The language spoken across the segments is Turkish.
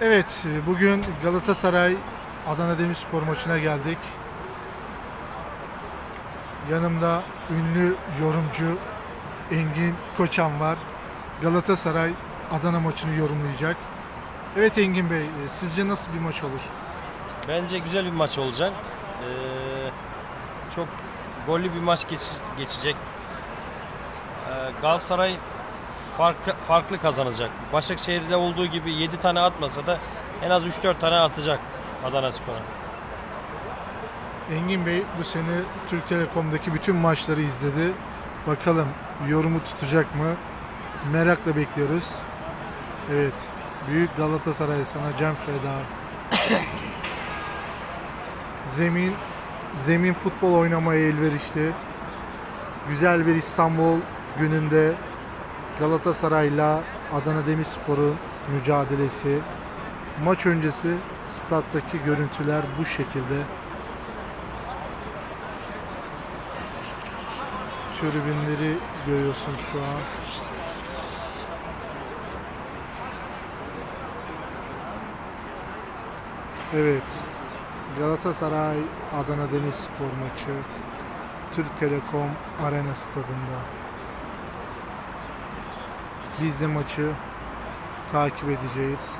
Evet, e, bugün Galatasaray Adana Demirspor maçına geldik. Yanımda ünlü yorumcu Engin Koçan var. Galatasaray Adana maçını yorumlayacak. Evet Engin Bey, e, sizce nasıl bir maç olur? Bence güzel bir maç olacak. Ee, çok gollü bir maç geç- geçecek. Ee, Galatasaray farklı, farklı kazanacak. Başakşehir'de olduğu gibi 7 tane atmasa da en az 3-4 tane atacak Adana Spor'a. Engin Bey bu sene Türk Telekom'daki bütün maçları izledi. Bakalım yorumu tutacak mı? Merakla bekliyoruz. Evet, Büyük Galatasaray sana can feda. zemin zemin futbol oynamaya elverişli. Güzel bir İstanbul gününde Galatasaray'la Adana Demirspor'un mücadelesi. Maç öncesi stat'taki görüntüler bu şekilde. tribünleri görüyorsunuz şu an. Evet. Galatasaray Adana Demirspor maçı Türk Telekom Arena stadında. Biz de maçı takip edeceğiz.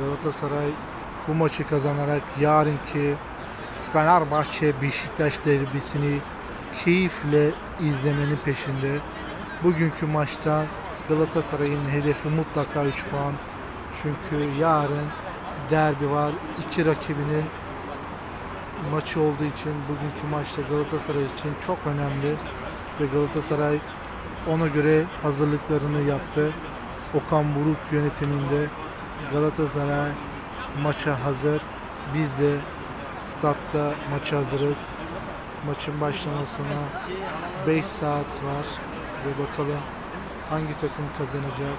Galatasaray bu maçı kazanarak yarınki Fenerbahçe Beşiktaş derbisini keyifle izlemenin peşinde. Bugünkü maçta Galatasaray'ın hedefi mutlaka 3 puan. Çünkü yarın derbi var. İki rakibinin maçı olduğu için bugünkü maçta Galatasaray için çok önemli ve Galatasaray ona göre hazırlıklarını yaptı. Okan Buruk yönetiminde Galatasaray maça hazır. Biz de statta maça hazırız. Maçın başlamasına 5 saat var ve bakalım hangi takım kazanacak.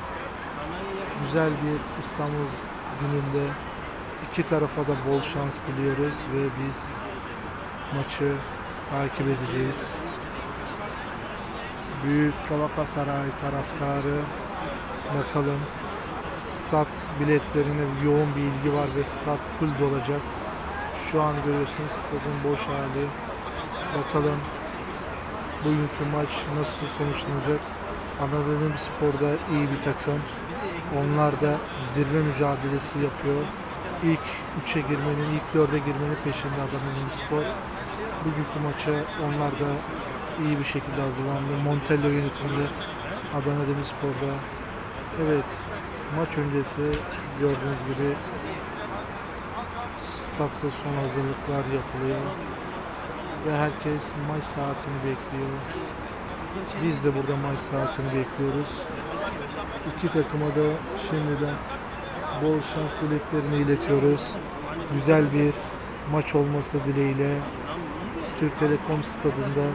Güzel bir İstanbul gününde iki tarafa da bol şans diliyoruz ve biz maçı takip edeceğiz. Büyük Galatasaray taraftarı bakalım stat biletlerine yoğun bir ilgi var ve stat full dolacak. Şu an görüyorsunuz stadın boş hali. Bakalım bugünkü maç nasıl sonuçlanacak. Adana Demirspor da iyi bir takım. Onlar da zirve mücadelesi yapıyor. İlk 3'e girmenin, ilk 4'e girmenin peşinde Adana Demirspor. Bugünkü maça onlar da iyi bir şekilde hazırlandı. Montello yönetiminde Adana Demirspor'da. Evet, maç öncesi gördüğünüz gibi statta son hazırlıklar yapılıyor ve herkes maç saatini bekliyor. Biz de burada maç saatini bekliyoruz. İki takıma da şimdiden bol şans dileklerini iletiyoruz. Güzel bir maç olması dileğiyle Türk Telekom stadında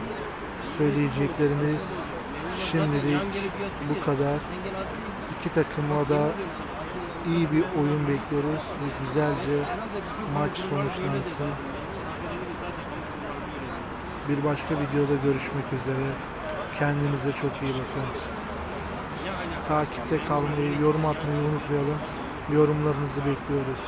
söyleyeceklerimiz şimdilik bu kadar. İki takıma da iyi bir oyun bekliyoruz ve güzelce maç sonuçlansın. Bir başka videoda görüşmek üzere. Kendinize çok iyi bakın. Takipte kalmayı, yorum atmayı unutmayalım. Yorumlarınızı bekliyoruz.